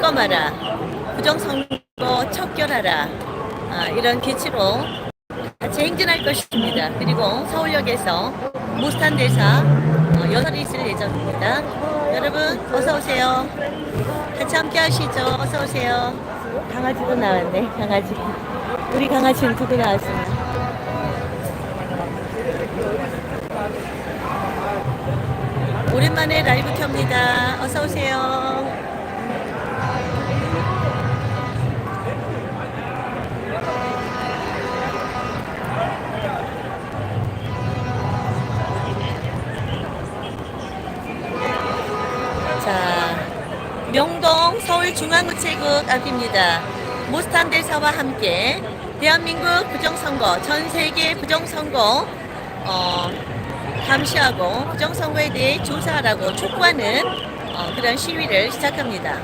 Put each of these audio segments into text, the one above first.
검하라 부정선거 척결하라 아, 이런 기치로 같이 행진할 것입니다. 그리고 서울역에서 모스탄 대사 어, 연설이 있을 예정입니다. 여러분 어서 오세요. 같이 함께 하시죠. 어서 오세요. 강아지도 나왔네. 강아지. 우리 강아지는 두고 나왔습니다. 오랜만에 라이브 켭니다. 어서 오세요. 명동 서울중앙우체국 앞입니다. 모스탄 대사와 함께 대한민국 부정선거, 전 세계 부정선거 어, 감시하고 부정선거에 대해 조사하라고 촉구하는 어, 그런 시위를 시작합니다.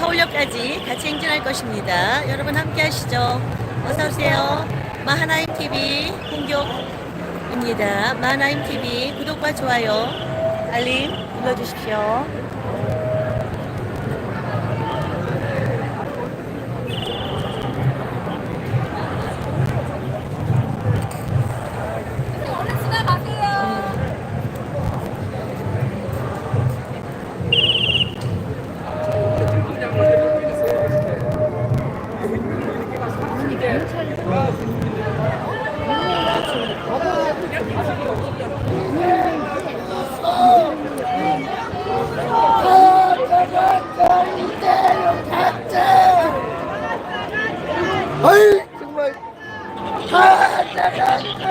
서울역까지 같이 행진할 것입니다. 여러분 함께 하시죠. 어서 오세요. 마하나임 TV 공격입니다. 마하나임 TV 구독과 좋아요, 알림 눌러주십시오.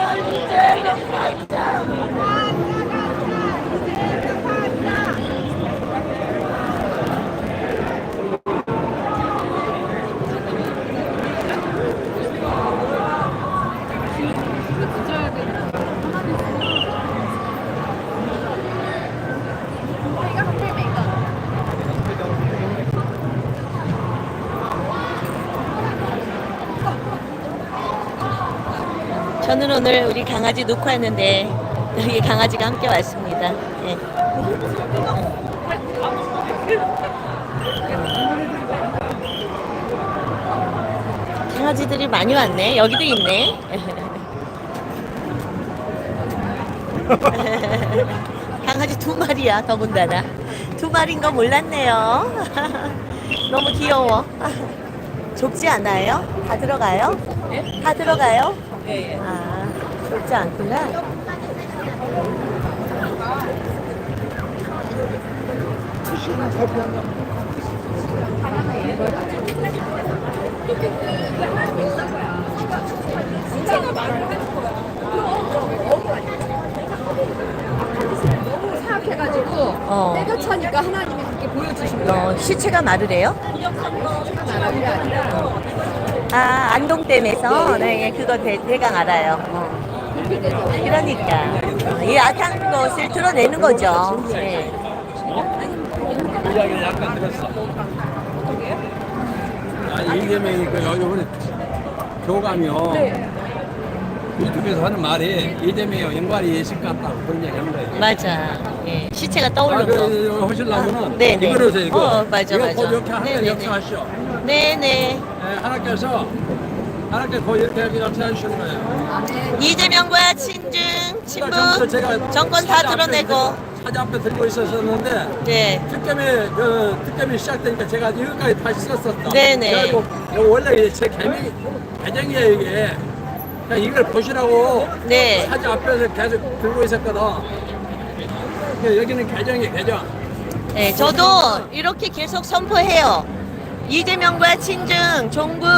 I'm Take a fight down! 저는 오늘 우리 강아지 녹화했는데 여기 강아지가 함께 왔습니다. 예. 강아지들이 많이 왔네. 여기도 있네. 강아지 두 마리야, 더군다나. 두 마리인 거 몰랐네요. 너무 귀여워. 좁지 않아요? 다 들어가요? 다 들어가요? 아, 좁지 않구나. 어. 때가 차니까 하나님이 그렇게 보여주신 거예요. 어, 시체가 마르래요? 게 아니라 아, 안동댐에서? 네, 그거 대, 대강 알아요. 어. 그러니까. 어, 이 악한 것을 드러내는 거죠. 네. 이야기를 약간 들었어. 아, 이재명이 그 요번에 교감이요. 네. 유튜브에서 하는 말이 이재명이 연관이 예식 같다 그런 얘기 하는 거예요. 맞아. 예, 시체가 아, 떠오르고. 그, 하시려면은 아, 네네. 이거로서 이거. 어, 맞아, 이거 맞아. 곧 이렇게 하나님 네네네. 역사하시오. 네네. 네, 하나님께서 하나님께서 곧 이렇게 이렇게 역사하시는 거예요. 이재명과 친중, 친북, 처음부터 제가 정권 다 사자 앞에 드러내고. 들고- 사자 앞에 들고 있었었는데 네. 특검이 그 특검이 시작되니까 제가 이것까지 다시 썼었다. 네네. 그래가지고 이거 원래 제 개명 계정이에요 이게. 그냥 이걸 보시라고 네. 사진 앞에서 계속 들고 있었거든. 여기는 계정이 계정. 네, 저도 이렇게 계속 선포해요. 이재명과 친중, 종북,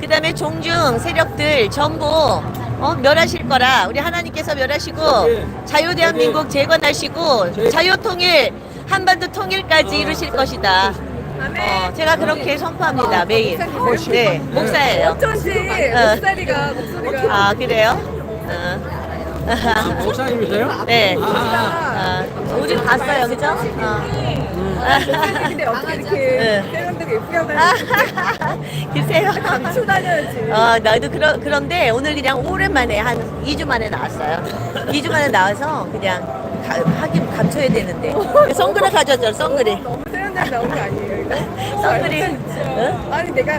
그 다음에 종중 세력들 전부 어, 멸하실 거라. 우리 하나님께서 멸하시고 네. 자유대한민국 재건하시고 자유통일, 한반도 통일까지 어. 이루실 것이다. 어, 제가 그렇게 선포합니다, 매일. 목사님이세요? 네, 목사예요. 어쩐지 어. 목소리가 목소리가 아, 그래요? 어. 아, 목사님이세요? 네. 아, 아, 우리 봤어요, 그죠? 어. 목사님 근데 어떻게 네. 이렇게 세련되게 예쁘게 하고 다니지? 글쎄요. 감추 다녀야지. 어, 나도 그러, 그런데 오늘 그냥 오랜만에 한 2주 만에 나왔어요. 2주 만에 나와서 그냥 가, 하긴 감춰야 되는데. 선글을 가져왔죠, 선글을. 너무 세면대 나온 거 아니에요 이거? 선크림. 진짜. 응? 아니 내가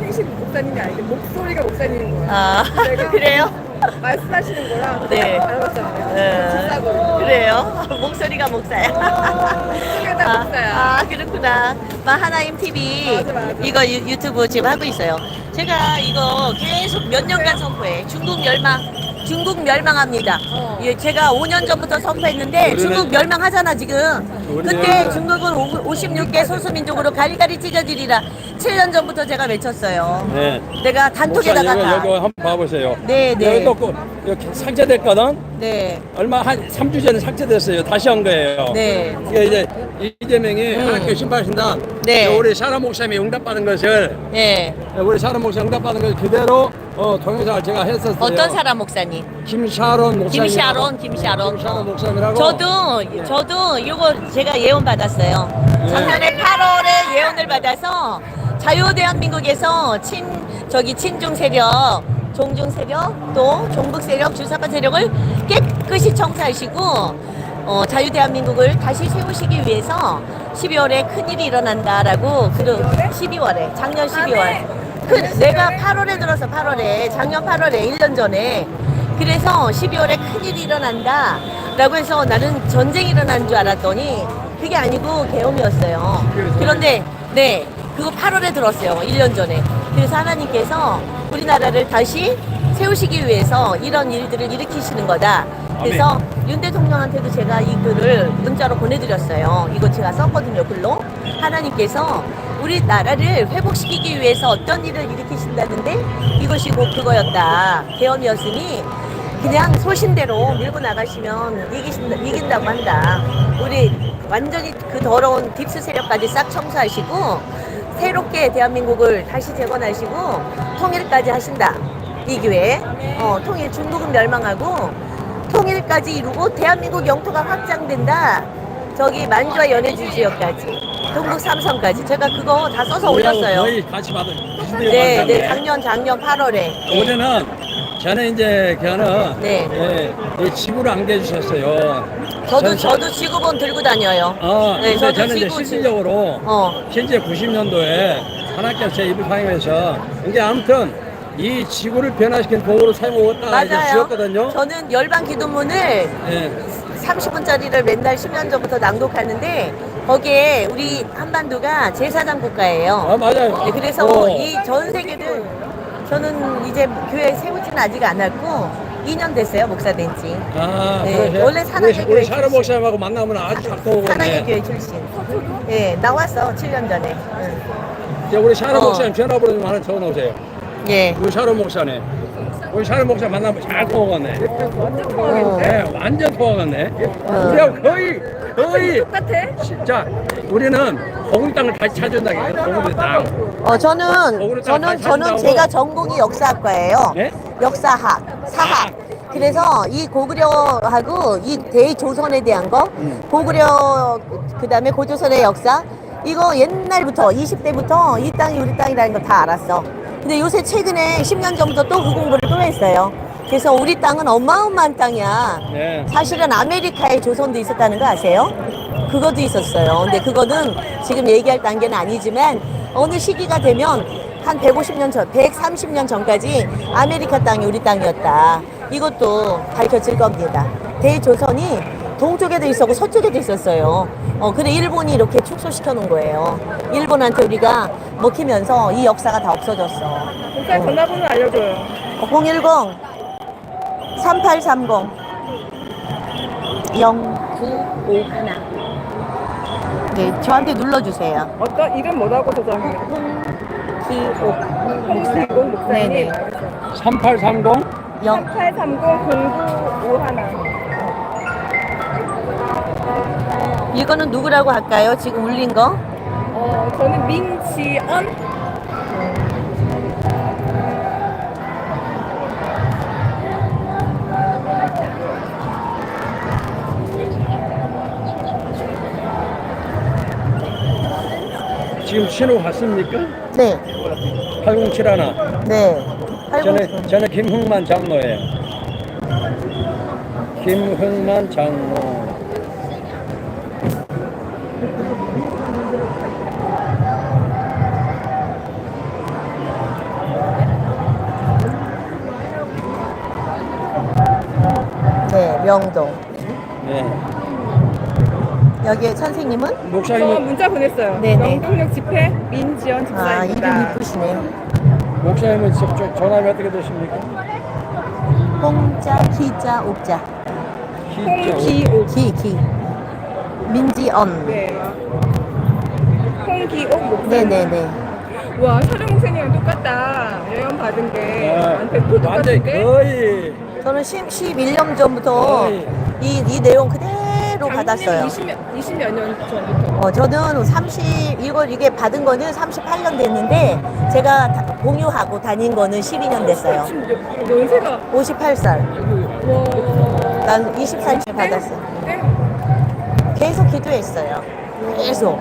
행식 목사님이 아닌데 목소리가 목사님인 거야. 아, 내가 그래요? 말씀하시는 거랑 네. 닮았잖아요. 네. 비싸고. 그래요? 목소리가 목사야. 목소리가 다 목사야. 아, 그렇구나. 마 하나임 TV 맞아, 맞아. 이거 유, 유튜브 지금 하고 있어요. 제가 이거 계속 몇 년간 선포해. 중국 멸망. 중국 멸망합니다. 어. 예, 제가 5년 전부터 선포했는데 중국 멸망하잖아 지금. 그때 중국은 56개 소수민족으로 가리가리 찢어지리라 7년 전부터 제가 외쳤어요. 네. 내가 단톡에다가 여기, 다. 여기 한번 봐보세요. 네, 네. 여기 또 그- 여기 삭제됐거든. 네. 얼마 한 3주 전에 삭제됐어요. 다시 한 거예요. 네. 이게 이제 이재명이 음. 하나님께 신발신다. 네. 우리 사람 목사님이 응답받은 것을 네. 우리 사람 목사님 응답받은 것을 그대로 어, 동영상을 제가 했었어요. 어떤 사람 목사님? 김샤론 목사님. 김샤론, 김샤론. 김샤론 목사님이라고. 저도 저도 이거 제가 예언 받았어요. 네. 작년에 8월에 예언을 받아서 자유 대한민국에서 친 저기 친중 세력, 종중 세력, 또 종북 세력, 주사파 세력을 깨끗이 청사하시고 어, 자유 대한민국을 다시 세우시기 위해서 12월에 큰 일이 일어난다라고 그 12월에 작년 12월 그 내가 8월에 들어서 8월에 작년 8월에 1년 전에. 그래서 12월에 큰일이 일어난다 라고 해서 나는 전쟁이 일어난 줄 알았더니 그게 아니고 계엄이었어요. 그런데 네 그거 8월에 들었어요 1년 전에. 그래서 하나님께서 우리나라를 다시 세우시기 위해서 이런 일들을 일으키시는 거다. 그래서 윤 대통령한테도 제가 이 글을 문자로 보내드렸어요. 이거 제가 썼거든요 글로. 하나님께서 우리나라를 회복시키기 위해서 어떤 일을 일으키신다는데 이것이 곧 그거였다. 계엄이었으니 그냥 소신대로 밀고 나가시면 이기신다, 이긴다고 한다. 우리 완전히 그 더러운 딥스 세력까지 싹 청소하시고 새롭게 대한민국을 다시 재건하시고 통일까지 하신다. 이 기회에 어, 통일 중국은 멸망하고 통일까지 이루고 대한민국 영토가 확장된다. 저기 만주와 연해주 지역까지 동북 삼성까지 제가 그거 다 써서 올렸어요. 거의 같이 받은 비슷하게 네, 받았네. 네, 작년 작년 8월에. 올해는 저는 이제 걔는 네. 예, 이 지구를 안겨주셨어요. 저도 전- 저도 지구본 들고 다녀요. 어, 네, 근데 저도 저는 이제 지구 실질적으로 어. 현재 90년도에 하나님께서 제 입을 사용해서 이게 아무튼 이 지구를 변화시킨 도구로 사용하겠다 이제 맞아요. 지었거든요. 저는 열방 기도문을 예. 30분짜리를 맨날 10년 전부터 낭독하는데 거기에 우리 한반도가 제사장 국가예요. 아 맞아요. 네, 그래서 어. 이 전 세계를 저는 이제 교회 세우지는 아직 안 했고 2년 됐어요 목사 된 지. 아, 네, 그러세요? 원래 사랑의 우리, 교회 우리 출신. 목사님하고 만나면 아주 사랑의 작동하거든요. 교회 출신. 예, 나왔어 7년 전에. 응. 이제 우리 샤로 어. 목사님 전화번호 좀 하나 적어놓으세요. 예. 우리 샤로 목사님. 우리 샤로 목사 만나면 잘 통하겠네. 완전 통하겠네. 네, 완전. 어. 우리하고 거의 거의 똑같아? 진짜 우리는 거기 땅을 다시 찾아준다니까 거기 땅. 어 저는 저는 저는? 제가 전공이 역사학과예요. 네? 역사학, 사학. 그래서 이 고구려하고 이 대조선에 대한 거, 음. 고구려 그다음에 고조선의 역사 이거 옛날부터 20대부터 이 땅이 우리 땅이라는 걸 다 알았어. 근데 요새 최근에 10년 전부터 또 그 공부를 또 했어요. 그래서 우리 땅은 어마어마한 땅이야. 네. 사실은 아메리카에 조선도 있었다는 거 아세요? 그것도 있었어요. 근데 그거는 지금 얘기할 단계는 아니지만 어느 시기가 되면 한 150년 전, 130년 전까지 아메리카 땅이 우리 땅이었다. 이것도 밝혀질 겁니다. 대조선이 동쪽에도 있었고 서쪽에도 있었어요. 어, 그래 일본이 이렇게 축소시켜 놓은 거예요. 일본한테 우리가 먹히면서 이 역사가 다 없어졌어. 목사 전화번호 알려줘요. 010 3830 0951 네, 저한테 눌러주세요. 어떤 이름 뭐라고 저장해? 기옥 목사님. 목사님. 네네. 3830영3830 0951. 이거는 누구라고 할까요? 지금 울린 거? 어, 저는 민지언. 지금 신호 갔습니까? 네, 8071 네. 저는 저는 김흥만 장로예요. 김흥만 장로. 명동. 네. 여기 선생님은? 저 목사님은 문자 보냈어요. 네네. 명동역 집회 민지연 아, 이름 집사입니다. 이쁘시네요. 목사님은 저- 저- 전함이 어떻게 되십니까? 홍자, 기자, 옥자. 홍기옥. 기, 기. 민지언. 네. 홍기옥 목사. 네네네. 와 사령 목사님이랑 똑같다. 예언 받은 게 네. 100% 완전 똑같은데. 거의 저는 10, 11년 전부터. 이, 이 내용 그대로 받았어요. 20몇 20몇 년 전부터. 어, 저는 30, 이걸 이게 받은 거는 38년 됐는데, 제가 다- 공유하고 다닌 거는 12년 됐어요. 지금 몇- 연세가 58살. 와. 난 20살쯤에 받았어요. 네. 계속 기도했어요. 계속.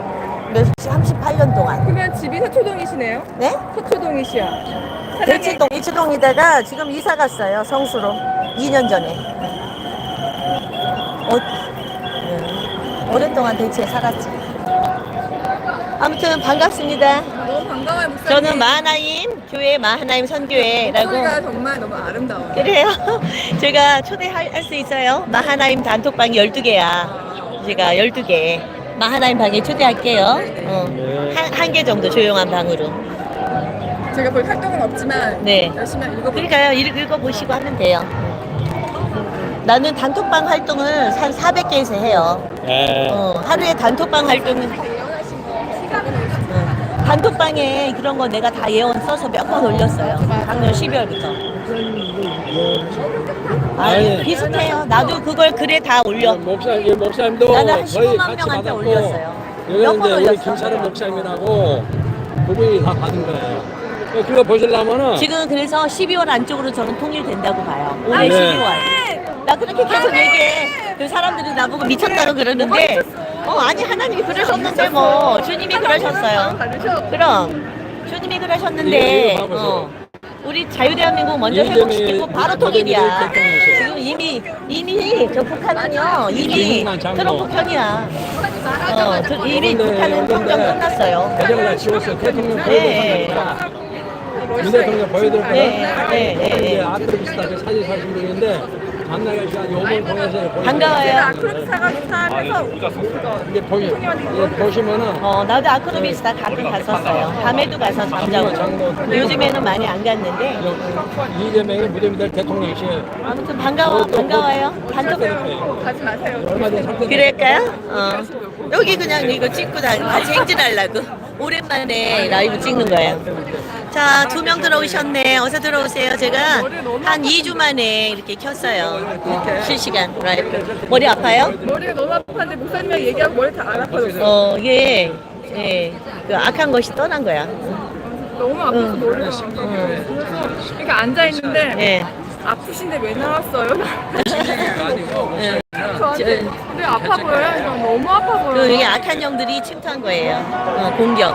그래서 38년 동안. 그러면 집이 서초동이시네요? 네? 서초동이시야. 대치동, 이치동이다가 지금 이사 갔어요. 성수로. 2년 전에. 어, 네. 오랫동안 대치에 살았지. 아무튼 반갑습니다. 너무 반가워요 목사님. 저는 마하나임 교회 마하나임 선교회라고 소리가 정말 너무 아름다워요. 그래요. 제가 초대할 수 있어요. 마하나임 단톡방 12개야. 제가 12개. 마하나임 방에 초대할게요. 어. 한, 한 개 정도 조용한 방으로. 제가 볼 활동은 없지만 네. 열심히 읽어볼게요. 그러니까요. 읽- 읽어보시고 하면 돼요. 나는 단톡방 활동을 한 400개에서 해요. 예. 어, 하루에 단톡방 활동은 어, 단톡방에 그런 거 내가 다 예언 써서 몇 번 올렸어요. 작년 12월부터. 아, 아니. 비슷해요. 나도 그걸 글에 다 올려. 목사 이 목사님도 나는 한 거의 15만 같이 명한테 받았고 올렸어요. 몇 여기는 번 이제 우리 올렸어? 김사름 목사님이라고 그분이 다 받은 거예요. 그거 보시려면은 지금 그래서 12월 안쪽으로 저는 통일된다고 봐요. 올해 네. 12월. 나 그렇게 계속 얘기해. 그 사람들이 나보고 미쳤다고 그러는데, 어, 아니, 하나님이 그러셨는데, 뭐, 주님이 그러셨어요. 그럼, 주님이 그러셨는데, 봐보세요. 어, 우리 자유대한민국 먼저 회복시키고 바로 통일이야. 지금 이미, 이미 저 북한은요, 이미. 트럼프 편이야. 어, 저- 이미 북한은 평정 끝났어요. 대정을 다 지웠어요. 대통령 네. 보여드렸거든요. 문 대통령 보여드렸거든요. 네, 네, 네, 네. 이제 아크로비스타 그 사진 사신 분인데 만나가 시간 요번 통해서 반가워요. 아크로스 사가 사면서 이게 보시 이게 보시면은 어, 나도 아크로비스타 가끔 갔었어요. 밤에도 가서 잠자고. 요즘에는 많이 안 갔는데. 이재명이 무대미 될 대통령이시에요. 아무튼 반가워, 반가워요. 단톡. 가지 마세요. 얼마 전에 상태 그럴까요? 어. 여기 그냥 이거 찍고 다 같이 행진하려고. 오랜만에 라이브 찍는 거예요. 자, 두 명 들어오셨네. 어서 들어오세요. 제가 한 2주 만에 이렇게 켰어요. 실시간 라이브. 머리 아파요? 머리가 너무 아팠는데 목사님이랑 얘기하고 머리 다 안 아파졌어. 어, 이게, 예, 그 악한 것이 떠난 거야. 너무 아파서 응. 머리가. 그래서 그러니까 앉아 있는데 예. 아프신데 왜 나왔어요? 예. 저한테 근데 아파 보여요. 너무 아파 그 보여요. 이게 악한 영들이 침투한 거예요. 어, 공격.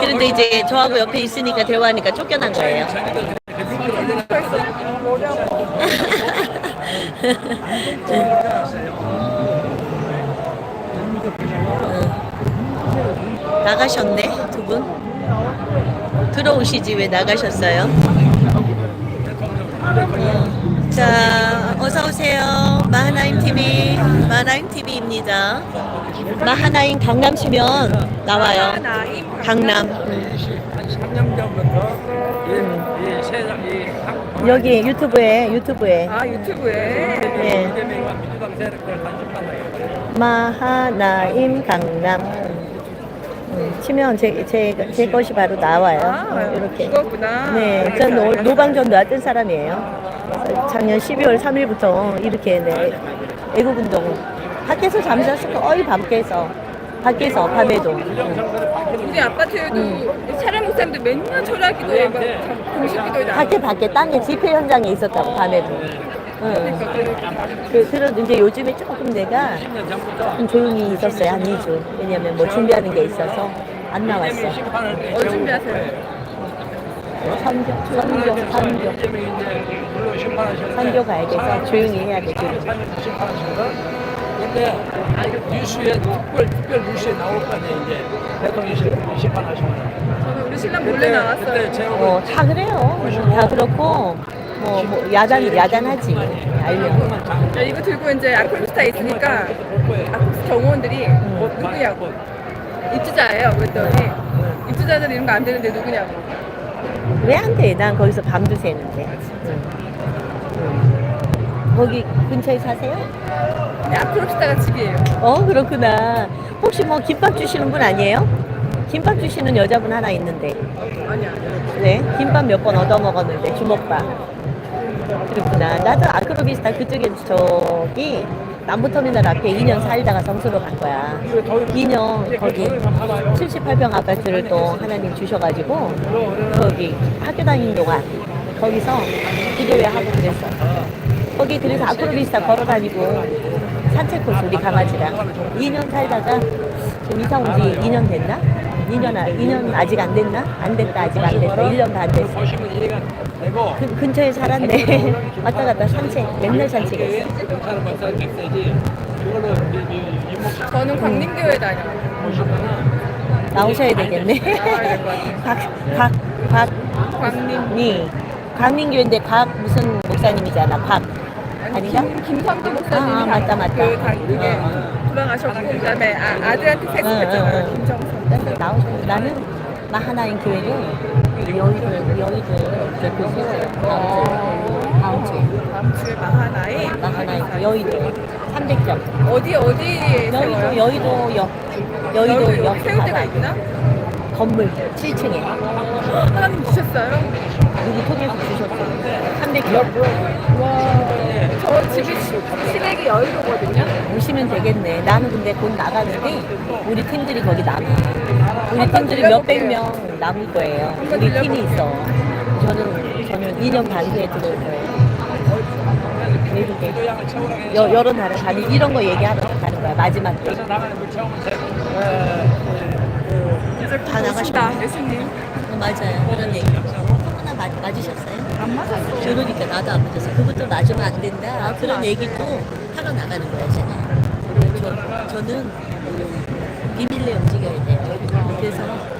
그런데 이제 저하고 옆에 있으니까 대화하니까 쫓겨난 거예요. 아파. 나가셨네 두 분. 들어오시지 왜 나가셨어요? 어. 자 어서 오세요. 마하나임 TV 마하나임 TV입니다. 마하나임 강남 치면 나와요. 강남. 한 3년 전부터 이, 이 세상 이 한- 여기 유튜브에 유튜브에 아 유튜브에. 예. 마하나임 강남. 음, 치면 제, 제, 제 것이 바로 나와요. 아 어, 이렇게. 이거구나. 네, 전 노, 노방전 놨던 사람이에요. 작년 12월 3일부터 이렇게 네, 애국운동 밖에서 잠잤을 거의 밖에서 밖에서 밤에도 우리 아파트에도 차량 목사님들 맨날 철학 기도에 막 공식 기도에 나. 밖에 밖에 땅에 집회 현장에 있었다고 밤에도. 응. 그, 그래도 이제 요즘에 조금 내가 좀 조용히 있었어요 한 2주. 왜냐면 뭐 준비하는 게 있어서 안 나왔어. 어 준비하세요. 선교, 선교, 선교. 선교 가야 돼서 조용히 해야 돼. 그리고. 심판하시거든. 근데 뉴스에 특별 특별 뉴스에 나올 거 아니에요 이제 대통령 심판하시는 저는 우리 신랑 몰래 나왔어요. 그때 어, 다 그래요. 다 그렇고, 뭐, 뭐 야단, 야단하지. 자, 이거 들고 이제 아크로스타에 있으니까 아크로스 경호원들이 뭐 누구냐고 입주자예요. 그랬더니 입주자들 이런 거 안 되는데 누구냐고. 왜 안 돼? 난 거기서 밤도 새는데. 응. 응. 거기 근처에 사세요? 근데 아크로스타가 집이에요. 어 그렇구나. 혹시 뭐 김밥 주시는 분 아니에요? 김밥 주시는 여자분 하나 있는데. 아니야. 네, 김밥 몇 번 얻어 먹었는데 주먹밥. 그렇구나. 나도 아크로비스타 그쪽에 저기 남부터미널 앞에 2년 살다가 성수로 간 거야. 2년 거기 78평 아파트를 또 하나님 주셔가지고 거기 학교 다니는 동안 거기서 기도회 하고 그랬어. 거기 그래서 아크로비스타 걸어 다니고 산책 코스 우리 강아지랑 2년 살다가 지금 이사 온 지 2년 됐나? 2년, 아, 2년 아직 안 됐나? 안 됐다 아직 안 됐어 1년도 안 됐어 그 근처에 살았네 왔다 갔다 산책 맨날 산책했어 저는 광림교회 다녀. 나오셔야 되겠네 곽, 곽, 광림. 곽니 광민교인데 곽 무슨 목사님이잖아 곽 아니, 아닌가? 김, 김성도 목사님이 아, 맞다, 맞다. 그 당, 그게 어, 돌아가셨고 그다음에 아, 아들한테 응, 응, 세습했잖아요. 응. 김정선. 그래서 나오셔야 나는 마하나인 교회를 여의도 여의도 교회 세워요 다음 주에 다음 주에 다음 주에 마하나에? 마하나인 여의도 300점. 어디 어디 여의도 여의도 역 여의도 역 세울 바다 있구나. 건물 7층에. 하나님 주셨어요. 누구 통해서 주셨어 300점. 와, 저 집이 시- 시댁이 여의도거든요. 오시면 되겠네 나는 근데 곧 나가는데 우리 팀들이 거기 남아 우리 팀들이 몇백. 명 남을 거예요 우리 팀이. 있어 저는 저는 2년 반 후에 들어올 거예요 외국에 여, 여러 나라 가는 이런 거 얘기하러 가는 거야 마지막 때 다 나가신다. 예수님. 어, 맞아요 그런 얘기 코로나 맞, 맞으셨어요? 안 맞았어. 그러니까 나도 안 맞았어 그것도 맞으면 안 된다 그런 얘기도 하러 나가는 거야 제가 저, 저는 비밀리에 움직여야 돼요 그래서.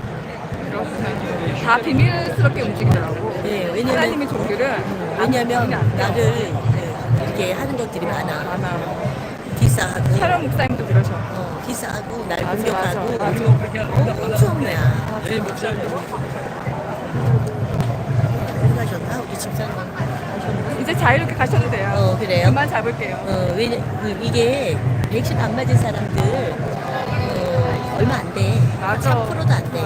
다 비밀스럽게 움직이더라고. 네, 왜냐면 하나님의 종교를 왜냐면 안 돼. 나를 네, 이렇게 하는 것들이 많아 많아. 비싸고 촬영 목사님도 그러셔. 어, 비싸고 날 맞아, 공격하고 맞아, 어, 엄청 거야 내 목사님 가셨나? 이제 자유롭게 가셔도 돼요. 어 그래요? 그만 잡을게요. 어, 그 이게 백신 안 맞은 사람들 어, 얼마 안 돼. 맞아. 3%도 안 돼.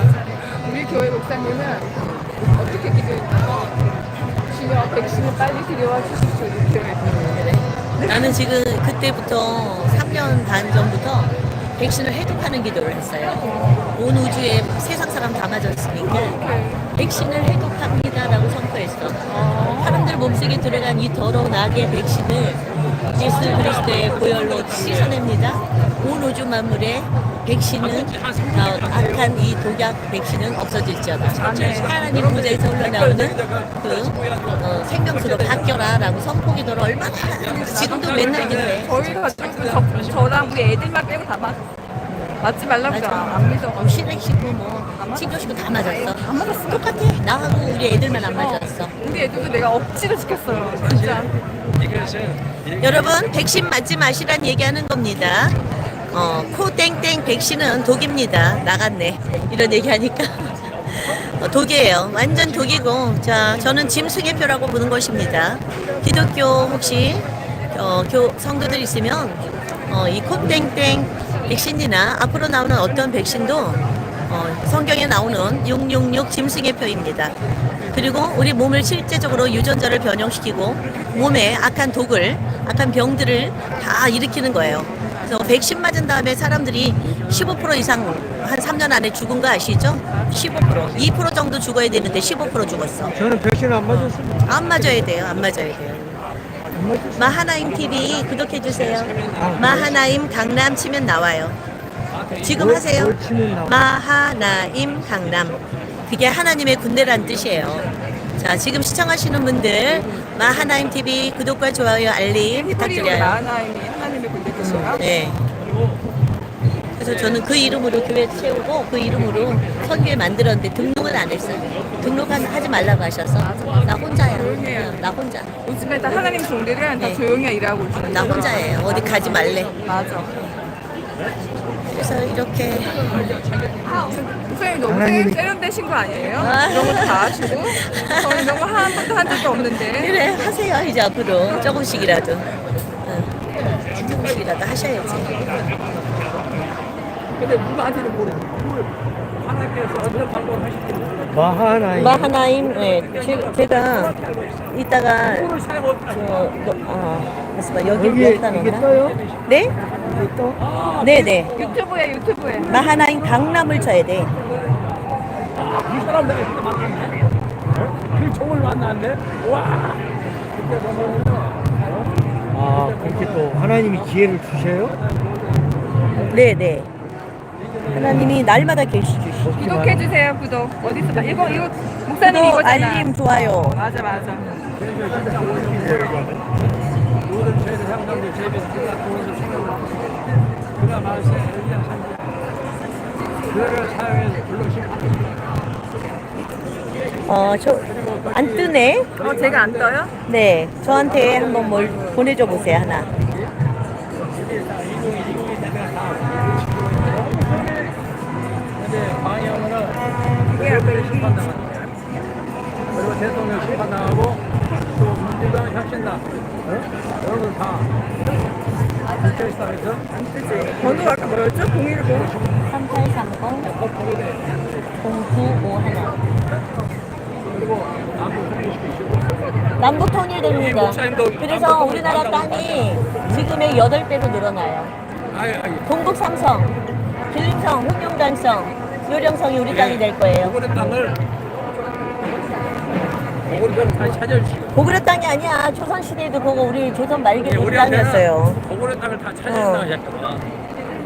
우리 교회 목사님은 어떻게 기도했냐면 주여 백신을 빨리 들여와 주십시오. 이렇게 기도했어요. 그래. 나는 지금 그때부터 3년 반 전부터 백신을 해독하는 기도를 했어요. 온 우주에 세상 사람 다 맞았으니까 백신을 해독합니다라고 했어. 사람들 몸속에 들어간 이 더러운 악의 백신을 예수 그리스도의 보혈로 씻어냅니다. 온 우주 만물에 백신은 어, 악한 이 독약 백신은 없어질지어다. 하나님 보좌에서 흘러나오는 그 어, 생명수로 바뀌어라라고 선포기도를 얼마나 하는지 지금도 맨날 기도해. 저희 가족은 저, 저랑 우리 애들만 빼고 다 맞았어. 맞지 말라고 맞아. 안 믿어. 어, 신획 식구 뭐 친교 식구 다 맞았어. 다 맞았어. 똑같아. 나하고 우리 애들만 안 맞았어. 우리 애들도 내가 억지로 시켰어요. 진짜. 여러분 백신 맞지 마시란 얘기하는 겁니다. 어, 코 땡땡 백신은 독입니다. 나갔네. 이런 얘기하니까 어, 독이에요. 완전 독이고 자 저는 짐승의표라고 부는 것입니다. 기독교 혹시 어, 교 성도들 있으면 어, 이 콧땡땡 백신이나 앞으로 나오는 어떤 백신도 어, 성경에 나오는 666 짐승의 표입니다. 그리고 우리 몸을 실제적으로 유전자를 변형시키고 몸에 악한 독을, 악한 병들을 다 일으키는 거예요. 그래서 백신 맞은 다음에 사람들이 15% 이상 한 3년 안에 죽은 거 아시죠? 15%. 2% 정도 죽어야 되는데 15% 죽었어. 저는 백신 안 맞았습니다. 안 맞아야 돼요. 안 맞아야 돼요. 마하나임 TV 구독해 주세요. 마하나임 강남 치면 나와요. 지금 하세요. 마하나임 강남. 그게 하나님의 군대란 뜻이에요. 자, 지금 시청하시는 분들 마하나임 TV 구독과 좋아요 알림 부탁드려요. 마하나임이 하나님의 군대 뜻이에요. 네. 그래서 저는 그 이름으로 교회 세우고 그 이름으로 선교회 만들었는데 등록은 안 했어요. 등록은 하지 말라고 하셔서 나 혼자야. 조용해요. 나 혼자. 요즘에 다 하나님 종들은 다 네. 조용히 일하고 있어요. 나 혼자예요. 어디 가지 말래. 맞아. 그래서 이렇게 목사님 너무 세- 세련되신 거 아니에요? 아. 이런 거다 하시고 저는 이런 거 한 번도 한 적도 없는데 그래 하세요 이제 앞으로 조금씩이라도 응. 조금씩이라도 하셔야지. 근데 누구한테는 모르 누굴 하나님께서 어떤 방법을 하실지 마하나임 마하나임 네, 제, 제가 이따가 저, 너, 아, 잠시만 여기 여기 여기다 이게 넣나? 떠요? 네? 이게 떠? 네 네. 유튜브에 유튜브에 마하나임 강남을 쳐야 돼. 이 사람들이 그때 만났네 그 종을 만났는데 와 그때 보면은 아 그렇게 또 하나님이 기회를 주셔요? 네 네. 하나님이 날마다 계시. 구독해 주세요 구독 어디서 봐 이거 이거 목사님 구독, 이거잖아 알림, 좋아요. 맞아 맞아 어, 저, 안 뜨네? 어 제가 안 떠요? 네. 저한테 한번 뭘 보내줘 보세요, 하나. 대통령 심판 당합니다. 그리고 대통령 심판 당하고 또 민주당 혁신당 어? 여러분 다 국회의사에서 번호 아까 뭐였죠? 010 3830 0951. 그리고 남북 통일시키시고 남북 통일됩니다. 그래서 우리나라 땅이 지금의 8배로 늘어나요. 아니 아니 동북 삼성, 길림성, 흑룡단성, 요령성이 우리 땅이 될 거예요. 오고래 땅을 오고래 다시 찾아주시고 고구려 땅이 아니야. 조선 시대에도 그거 우리 조선 말기 예, 우리 땅이었어요. 오고래 땅을 다 어. 찾아준다고 하셨거든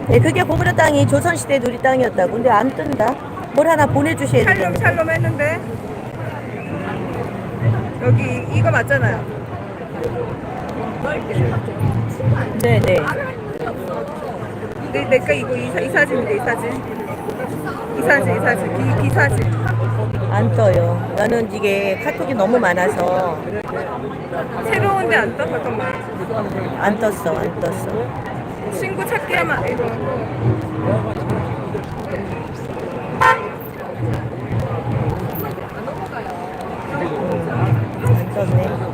네, 그게 고구려 땅이 조선 시대에도 우리 땅이었다고. 근데 안 뜬다. 뭘 하나 보내주셔야 되겠네. 샬롬 했는데 여기 이거 맞잖아요 네, 네. 내, 내가 이거 이, 사- 이 사진인데 이 사진 이 사진 기, 기 사진 안 떠요. 나는 이게 카톡이 너무 많아서 새로운데 안 떠? 잠깐만 안 떴어, 안 떴어. 친구 찾기 하면 이거 안 떴네.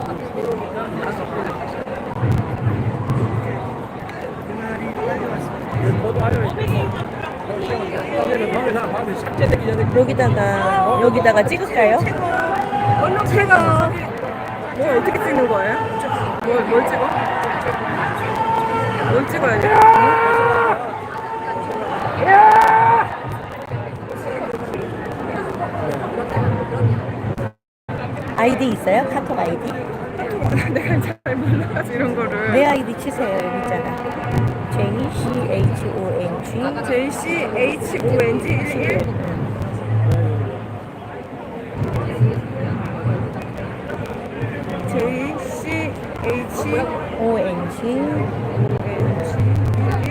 여기다가 여기다가 찍을까요? 얼른 제가 뭐 어떻게 찍는 거예요? 뭘, 뭘 찍어? 뭘 찍어야 돼? 아이디 있어요? 카톡 아이디? 내가 잘 몰라가지고 이런 거를 내 아이디 치세요. 여기 있잖아. J C H O N G J C H O N G 11 J C H O N G N G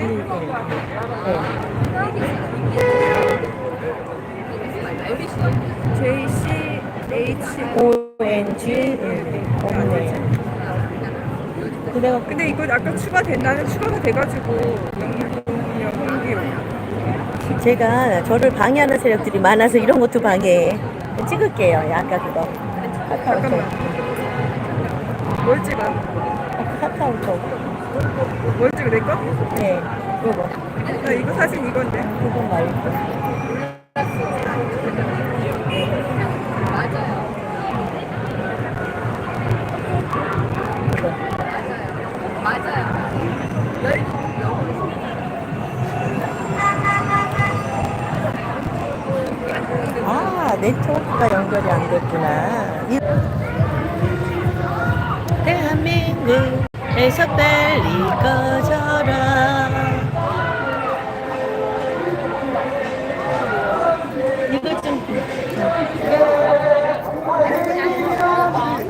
11 J C H O N G 없네. 그래가 근데 이거 아까 추가된 나는 추가가 돼가지고 홍기요 제가 저를 방해하는 세력들이 많아서 이런 것도 방해해. 찍을게요. 아까 그거. 카카오톡. 잠깐만 뭘 찍어? 카카오톡. 뭘 찍어 내 거? 네. 요거. 나 이거 사진 이건데 그거 말고. 연결이 안 됐구나. 이- 대한민국에서 빨리 꺼져라. 이것 좀.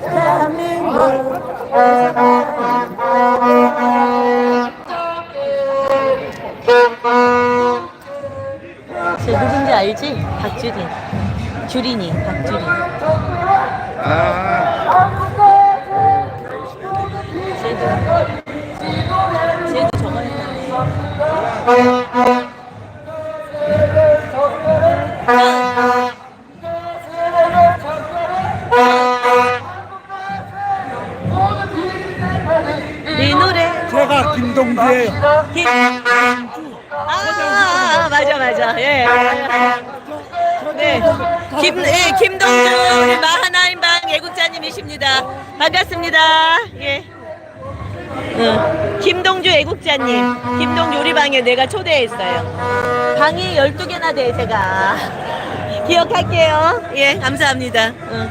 대한민국. 박주린. 쟤도 저거 했다네. 네 노래. 제가 김동주예요. 김. 아, 맞아, 맞아. 예. 네. 김, 예, 김동주 우리 마하나인방 애국자님이십니다. 반갑습니다. 예. 응. 김동주 애국자님. 김동주 우리 방에 내가 초대했어요. 방이 12개나 돼, 제가. 기억할게요. 예, 감사합니다. 응.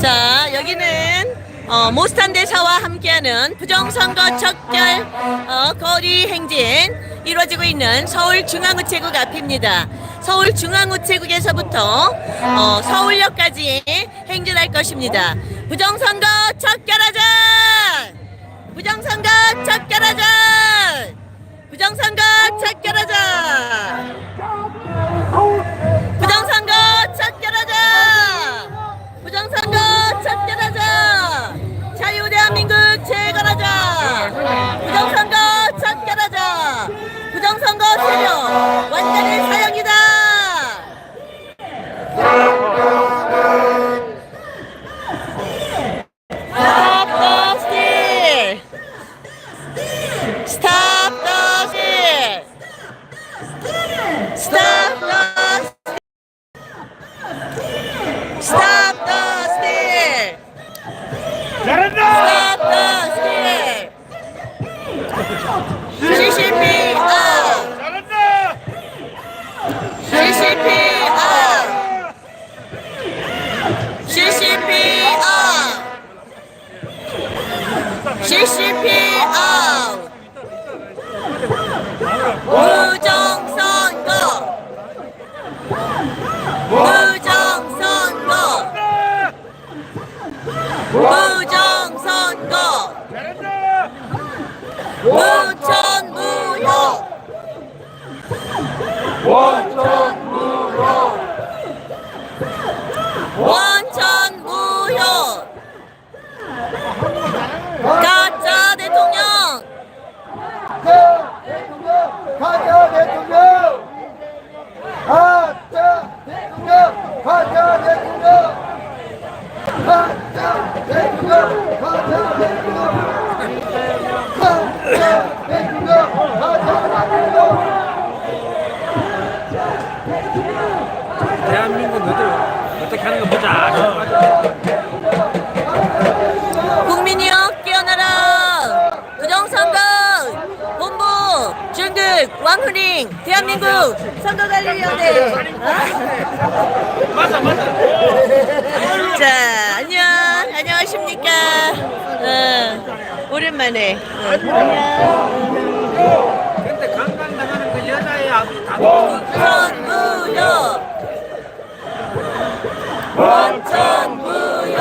자, 여기는 어, 모스탄 대사와 함께하는 부정선거 척결 어, 거리 행진 이루어지고 있는 서울중앙우체국 앞입니다. 서울 중앙우체국에서부터 어, 서울역까지 행진할 것입니다. 부정선거 척결하자! 부정선거 척결하자! 부정선거 척결하자! 왕후링! 대한민국 선거관리위원회! 맞아 맞아. 자, 안녕! 안녕하십니까? 어, 오랜만에. 어, 안녕. 근데 강간 당하는 그 여자애 아주 다 도- 원천무효! 원천무효!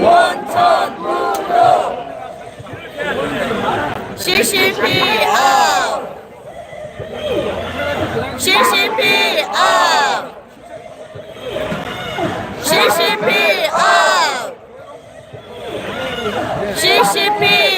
원천무효! CCPO! CCPO! CCPO! CCPO!